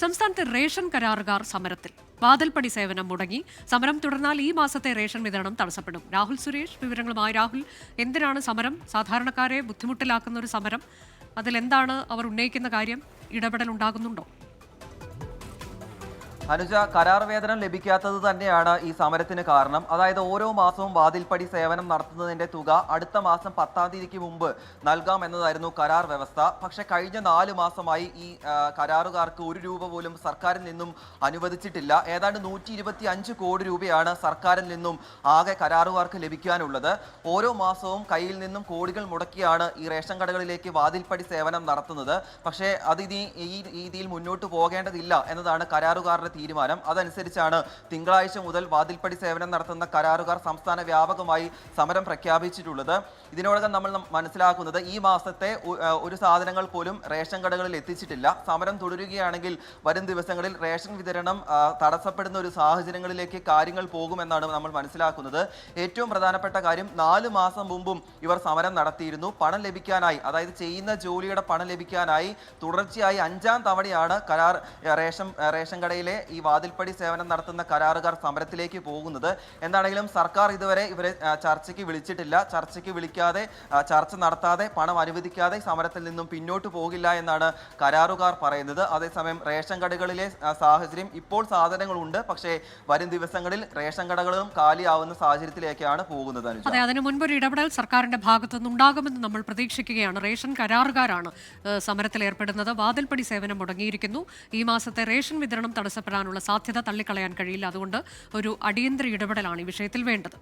സംസ്ഥാനത്തെ റേഷൻ കരാറുകാർ സമരത്തിൽ. വാതിൽപ്പടി സേവനം മുടങ്ങി. സമരം തുടർന്നാൽ ഈ മാസത്തെ റേഷൻ വിതരണം തടസ്സപ്പെടും. രാഹുൽ സുരേഷ് വിവരങ്ങളുമായി രാഹുൽ. എന്തിനാണ് സമരം? സാധാരണക്കാരെ ബുദ്ധിമുട്ടിലാക്കുന്ന ഒരു സമരം. അതിലെന്താണ് അവർ ഉന്നയിക്കുന്ന കാര്യം? ഇടപെടൽ ഉണ്ടാകുന്നുണ്ടോ? അനുജ കരാർ വേതനം ലഭിക്കാത്തത് തന്നെയാണ് ഈ സമരത്തിന് കാരണം. അതായത് ഓരോ മാസവും വാതിൽപ്പടി സേവനം നടത്തുന്നതിന്റെ തുക അടുത്ത മാസം പത്താം തീയതിക്ക് മുമ്പ് നൽകാം എന്നതായിരുന്നു കരാർ വ്യവസ്ഥ. പക്ഷെ കഴിഞ്ഞ നാല് മാസമായി ഈ കരാറുകാർക്ക് ഒരു രൂപ പോലും സർക്കാരിൽ നിന്നും അനുവദിച്ചിട്ടില്ല. ഏതാണ്ട് നൂറ്റി ഇരുപത്തി അഞ്ച് കോടി രൂപയാണ് സർക്കാരിൽ നിന്നും ആകെ കരാറുകാർക്ക് ലഭിക്കാനുള്ളത്. ഓരോ മാസവും കയ്യിൽ നിന്നും കോടികൾ മുടക്കിയാണ് ഈ റേഷൻ കടകളിലേക്ക് വാതിൽപ്പടി സേവനം നടത്തുന്നത്. പക്ഷേ അത് ഇനി ഈ രീതിയിൽ മുന്നോട്ട് പോകേണ്ടതില്ല എന്നതാണ് കരാറുകാരുടെ തീരുമാനം. അതനുസരിച്ചാണ് തിങ്കളാഴ്ച മുതൽ വാതിൽപ്പടി സേവനം നടത്തുന്ന കരാറുകാർ സംസ്ഥാന വ്യാപകമായി സമരം പ്രഖ്യാപിച്ചിട്ടുള്ളത്. ഇതിനോടകം നമ്മൾ മനസ്സിലാക്കുന്നത് ഈ മാസത്തെ ഒരു സാധനങ്ങൾ പോലും റേഷൻ കടകളിൽ എത്തിച്ചിട്ടില്ല. സമരം തുടരുകയാണെങ്കിൽ വരും ദിവസങ്ങളിൽ റേഷൻ വിതരണം തടസ്സപ്പെടുന്ന ഒരു സാഹചര്യങ്ങളിലേക്ക് കാര്യങ്ങൾ പോകുമെന്നാണ് നമ്മൾ മനസ്സിലാക്കുന്നത്. ഏറ്റവും പ്രധാനപ്പെട്ട കാര്യം നാല് മാസം മുമ്പും ഇവർ സമരം നടത്തിയിരുന്നു. പണം ലഭിക്കാനായി അതായത് ചെയ്യുന്ന ജോലിയുടെ പണം ലഭിക്കാനായി തുടർച്ചയായി അഞ്ചാം തവണയാണ് കരാർ റേഷൻ റേഷൻ കടയിലെ ഈ വാതിൽപ്പടി സേവനം നടത്തുന്ന കരാറുകാർ സമരത്തിലേക്ക് പോകുന്നത്. എന്താണെങ്കിലും സർക്കാർ ഇതുവരെ ഇവരെ ചർച്ചയ്ക്ക് വിളിച്ചിട്ടില്ല. ചർച്ചയ്ക്ക് വിളിക്കാതെ ചർച്ച നടത്താതെ പണം അനുവദിക്കാതെ സമരത്തിൽ നിന്നും പിന്നോട്ട് പോകില്ല എന്നാണ് കരാറുകാർ പറയുന്നത്. അതേസമയം റേഷൻ കടകളിലെ സാഹചര്യം ഇപ്പോൾ സാധനങ്ങളുണ്ട്. പക്ഷേ വരും ദിവസങ്ങളിൽ റേഷൻ കടകളും കാലിയാവുന്ന സാഹചര്യത്തിലേക്കാണ് പോകുന്നത് അതെ അതിനു മുൻപൊരു ഇടപെടൽ സർക്കാരിന്റെ ഭാഗത്തുനിന്ന് ഉണ്ടാകുമെന്ന് നമ്മൾ പ്രതീക്ഷിക്കുകയാണ്. റേഷൻ കരാറുകാരാണ് സമരത്തിൽ ഏർപ്പെടുന്നത്. വാതിൽപ്പടി സേവനം മുടങ്ങിയിരിക്കുന്നു. ഈ മാസത്തെ റേഷൻ വിതരണം തടസ്സപ്പെടാനുള്ള സാധ്യത തള്ളിക്കളയാൻ കഴിയില്ല. അതുകൊണ്ട് ഒരു അടിയന്തര ഇടപെടലാണ് ഈ വിഷയത്തിൽ വേണ്ടത്.